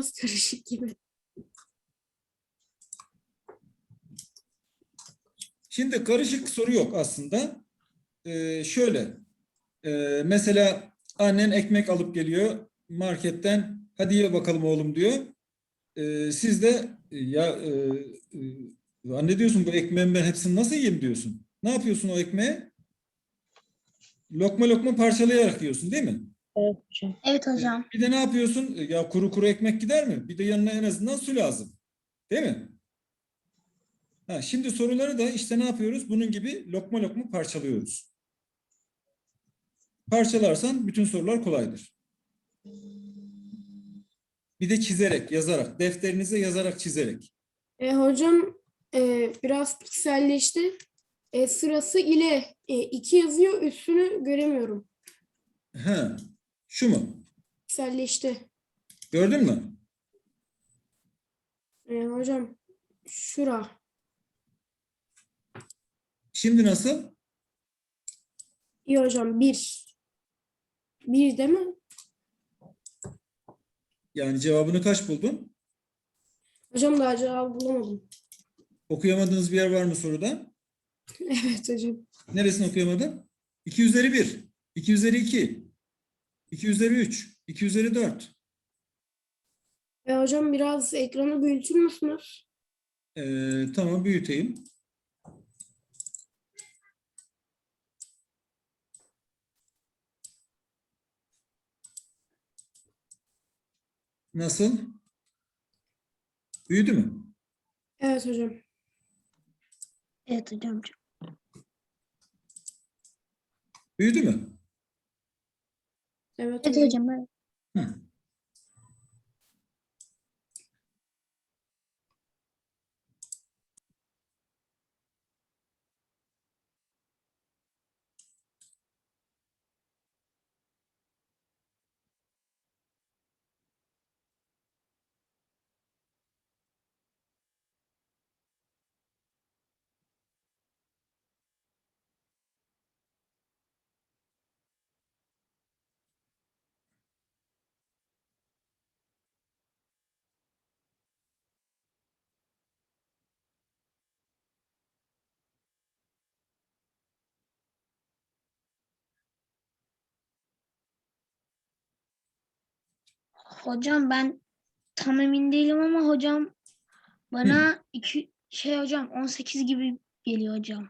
biraz karışık gibi. Şimdi karışık soru yok aslında. Ee, şöyle, ee, mesela annen ekmek alıp geliyor marketten. Hadi ye bakalım oğlum diyor. Ee, siz de ya e, e, anne diyorsun bu ekmeğin ben hepsini nasıl yiyeyim diyorsun. Ne yapıyorsun o ekmeği? Lokma lokma parçalayarak yiyorsun değil mi? Evet hocam. Evet hocam. Bir de ne yapıyorsun? Ya kuru kuru ekmek gider mi? Bir de yanına en azından su lazım. Değil mi? Ha, şimdi soruları da işte ne yapıyoruz? Bunun gibi lokma lokma parçalıyoruz. Parçalarsan bütün sorular kolaydır. Bir de çizerek, yazarak, defterinize yazarak çizerek. E, hocam e, biraz pikselleşti. E, sırası ile e, iki yazıyor üstünü göremiyorum. Ha, şu mu? Pikselleşti. Gördün mü? E, hocam şura. Şimdi nasıl? İyi hocam bir. Bir değil mi? Yani cevabını kaç buldun? Hocam daha cevabı bulamadım. Okuyamadığınız bir yer var mı soruda? Evet hocam. Neresini okuyamadın? 2 üzeri 1, 2 üzeri 2, 2 üzeri 3, 2 üzeri 4. E, hocam biraz ekranı büyütür müsünüz? Ee, tamam büyüteyim. Nasıl? Büyüdü mü? Evet hocam. Evet hocam. Büyüdü mü? Evet Evet hocam. hocam. evet. Hı. Hocam ben tam emin değilim ama hocam bana iki şey hocam 18 gibi geliyor hocam.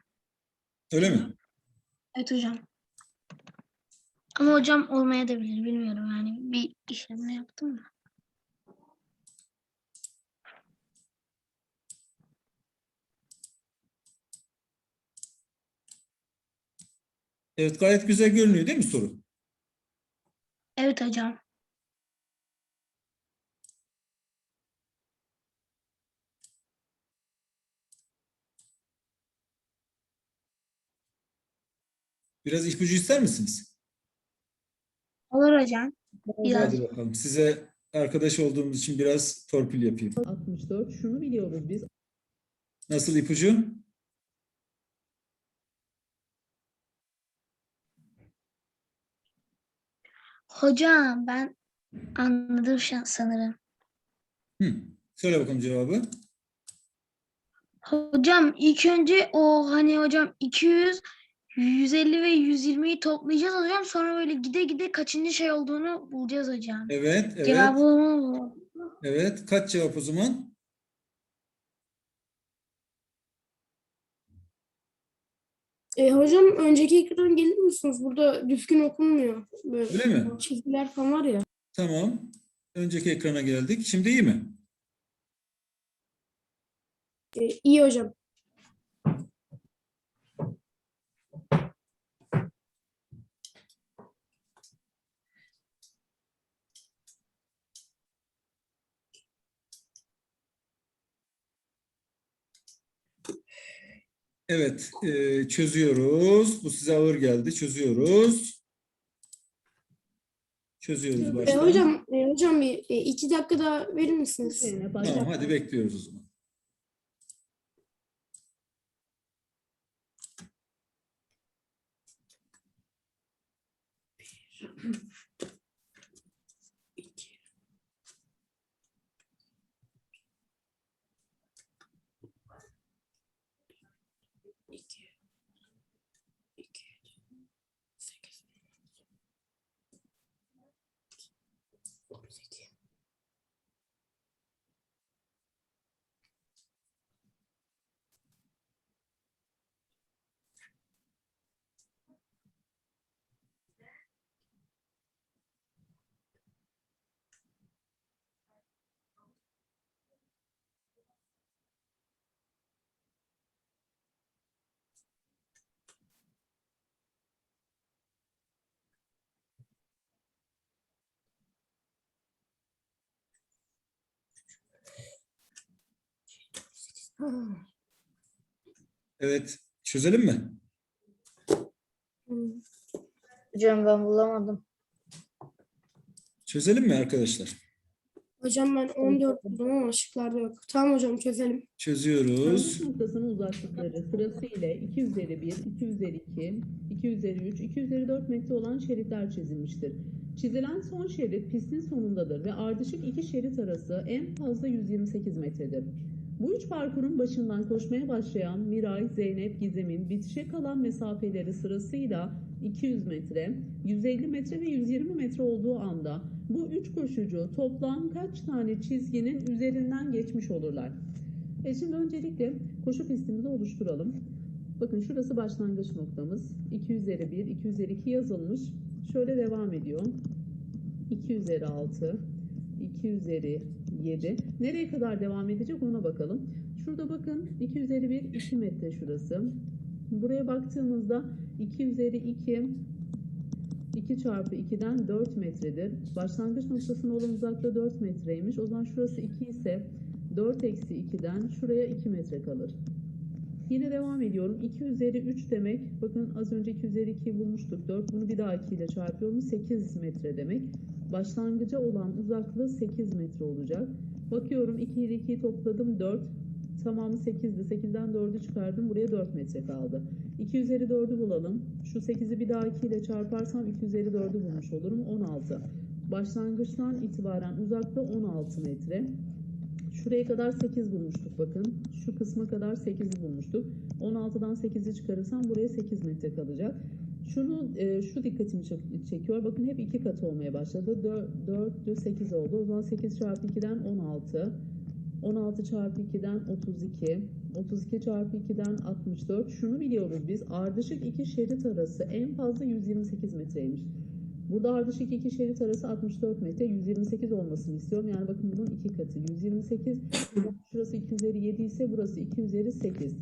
Öyle mi? Evet hocam. Ama hocam olmaya da bilir bilmiyorum yani bir işlem yaptım mı? Evet gayet güzel görünüyor değil mi soru? Evet hocam. Biraz ipucu ister misiniz? Olur hocam. Biraz. Hadi bakalım. Size arkadaş olduğumuz için biraz torpil yapayım. 64 şunu biliyoruz biz. Nasıl ipucu? Hocam ben anladım sanırım. Hı. Söyle bakalım cevabı. Hocam ilk önce o hani hocam 200, 150 ve 120'yi toplayacağız hocam. Sonra böyle gide gide kaçıncı şey olduğunu bulacağız hocam. Evet, evet. Cevabını bu. Evet. Kaç cevap o zaman? E, hocam önceki ekran gelir misiniz? Burada düzgün okunmuyor. Böyle Öyle mi? çizgiler falan var ya. Tamam. Önceki ekrana geldik. Şimdi iyi mi? E, iyi hocam. Evet. e, çözüyoruz. Bu size ağır geldi. Çözüyoruz. Çözüyoruz E, baştan. hocam, e, hocam bir e, iki dakika daha verir misiniz? Tamam hadi bekliyoruz o zaman. Evet. Çözelim mi? Hocam ben bulamadım. Çözelim mi arkadaşlar? Hocam ben 14 buldum ama şıklarda yok. Tamam hocam çözelim. Çözüyoruz. Noktasının uzaklıkları sırasıyla 2 üzeri 1, 2 üzeri 2, 2 üzeri 3, 2 üzeri 4 metre olan şeritler çizilmiştir. Çizilen son şerit pistin sonundadır ve ardışık iki şerit arası en fazla 128 metredir. Bu üç parkurun başından koşmaya başlayan Miray, Zeynep, Gizem'in bitişe kalan mesafeleri sırasıyla 200 metre, 150 metre ve 120 metre olduğu anda bu üç koşucu toplam kaç tane çizginin üzerinden geçmiş olurlar? E şimdi öncelikle koşu pistimizi oluşturalım. Bakın şurası başlangıç noktamız. 2 üzeri 1, 2 üzeri 2 yazılmış. Şöyle devam ediyor. 2 üzeri 6, 2 üzeri 7. Nereye kadar devam edecek ona bakalım. Şurada bakın 2 üzeri 1, 2 metre şurası. Buraya baktığımızda 2 üzeri 2, 2 çarpı 2'den 4 metredir. Başlangıç noktasına olan uzaklığı 4 metreymiş. O zaman şurası 2 ise 4 eksi 2'den şuraya 2 metre kalır. Yine devam ediyorum. 2 üzeri 3 demek. Bakın az önce 2 üzeri 2'yi bulmuştuk. 4 bunu bir daha 2 ile çarpıyorum. 8 metre demek. Başlangıca olan uzaklığı 8 metre olacak. Bakıyorum 2 ile 2'yi topladım 4. Tamamı 8'di. 8'den 4'ü çıkardım. Buraya 4 metre kaldı. 2 üzeri 4'ü bulalım. Şu 8'i bir daha 2 ile çarparsam 2 üzeri 4'ü bulmuş olurum. 16. Başlangıçtan itibaren uzaklığı 16 metre. Şuraya kadar 8 bulmuştuk bakın. Şu kısma kadar 8'i bulmuştuk. 16'dan 8'i çıkarırsam buraya 8 metre kalacak. Şunu e, şu dikkatimi çek- çekiyor. Bakın hep iki katı olmaya başladı. 4, 4'tü 8 oldu. O zaman 8 çarpı 2'den 16. 16 çarpı 2'den 32. 32 çarpı 2'den 64. Şunu biliyoruz biz. Ardışık iki şerit arası en fazla 128 metreymiş. Burada ardışık iki şerit arası 64 metre. 128 olmasını istiyorum. Yani bakın bunun iki katı. 128. Şurası 2 üzeri 7 ise burası 2 üzeri 8.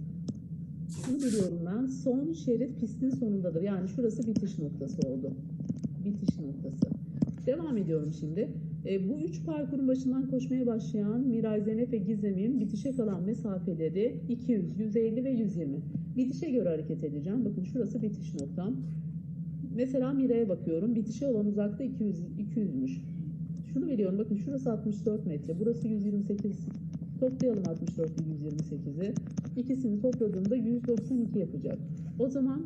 Şunu biliyorum ben. Son şerit pistin sonundadır. Yani şurası bitiş noktası oldu. Bitiş noktası. Devam ediyorum şimdi. E, bu üç parkurun başından koşmaya başlayan Miray, Zeynep ve Gizem'in bitişe kalan mesafeleri 200, 150 ve 120. Bitişe göre hareket edeceğim. Bakın şurası bitiş noktam. Mesela Miray'a bakıyorum. Bitişe olan uzakta 200, 200'müş. Şunu biliyorum. Bakın şurası 64 metre. Burası 128. Toplayalım 64 ile 128'i. İkisini topladığımda 192 yapacak. O zaman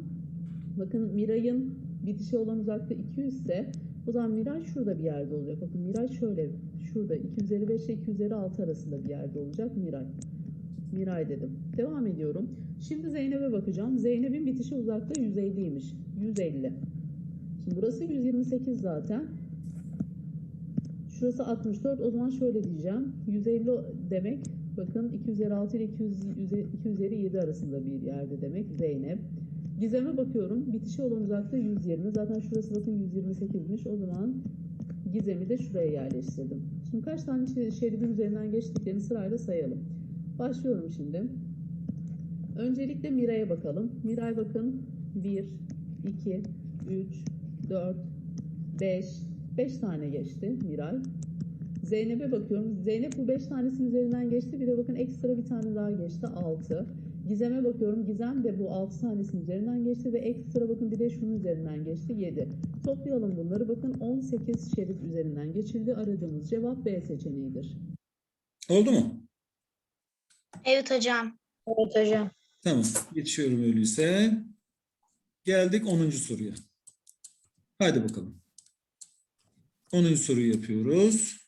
bakın Miray'ın bitişe olan uzakta 200 ise o zaman Miray şurada bir yerde olacak. Bakın Miray şöyle şurada 255 ile 256 arasında bir yerde olacak Miray. Miray dedim. Devam ediyorum. Şimdi Zeynep'e bakacağım. Zeynep'in bitişi uzakta 150'ymiş. 150. Şimdi burası 128 zaten. Şurası 64. O zaman şöyle diyeceğim. 150 demek bakın 2 üzeri 6 ile 200, 2 üzeri 7 arasında bir yerde demek Zeynep. Gizem'e bakıyorum. Bitişi olan uzaklığı 120. Zaten şurası bakın 128'miş. O zaman Gizem'i de şuraya yerleştirdim. Şimdi kaç tane şe- şeridin üzerinden geçtiklerini sırayla sayalım. Başlıyorum şimdi. Öncelikle Miray'a bakalım. Miray bakın 1, 2, 3, 4, 5, 5 tane geçti Miray. Zeynep'e bakıyorum. Zeynep bu 5 tanesinin üzerinden geçti. Bir de bakın ekstra bir tane daha geçti. 6. Gizem'e bakıyorum. Gizem de bu 6 tanesinin üzerinden geçti ve ekstra bakın bir de şunun üzerinden geçti. 7. Toplayalım bunları. Bakın 18 şerit üzerinden geçildi. Aradığımız cevap B seçeneğidir. Oldu mu? Evet hocam. Evet hocam. Tamam. Geçiyorum öyleyse. Geldik 10. soruya. Hadi bakalım. 10. soruyu yapıyoruz.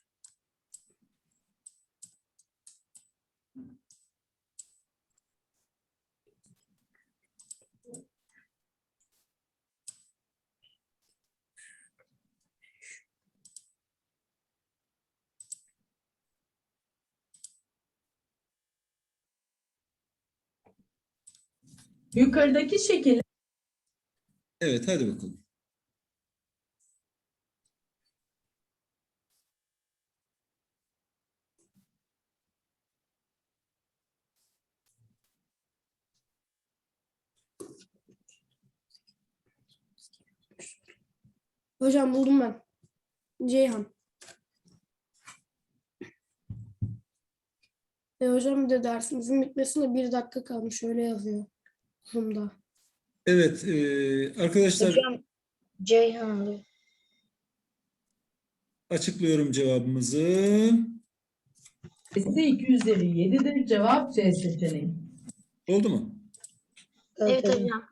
Yukarıdaki şekil Evet hadi bakalım. Hocam buldum ben. Ceyhan. E, hocam bir de dersimizin bitmesine bir dakika kalmış. Öyle yazıyor. Zoom'da. Evet e, arkadaşlar Hocam Ceyhan oluyor. açıklıyorum cevabımızı. C'si 2 üzeri 7'dir. Cevap C seçeneği. Oldu mu? Evet hocam.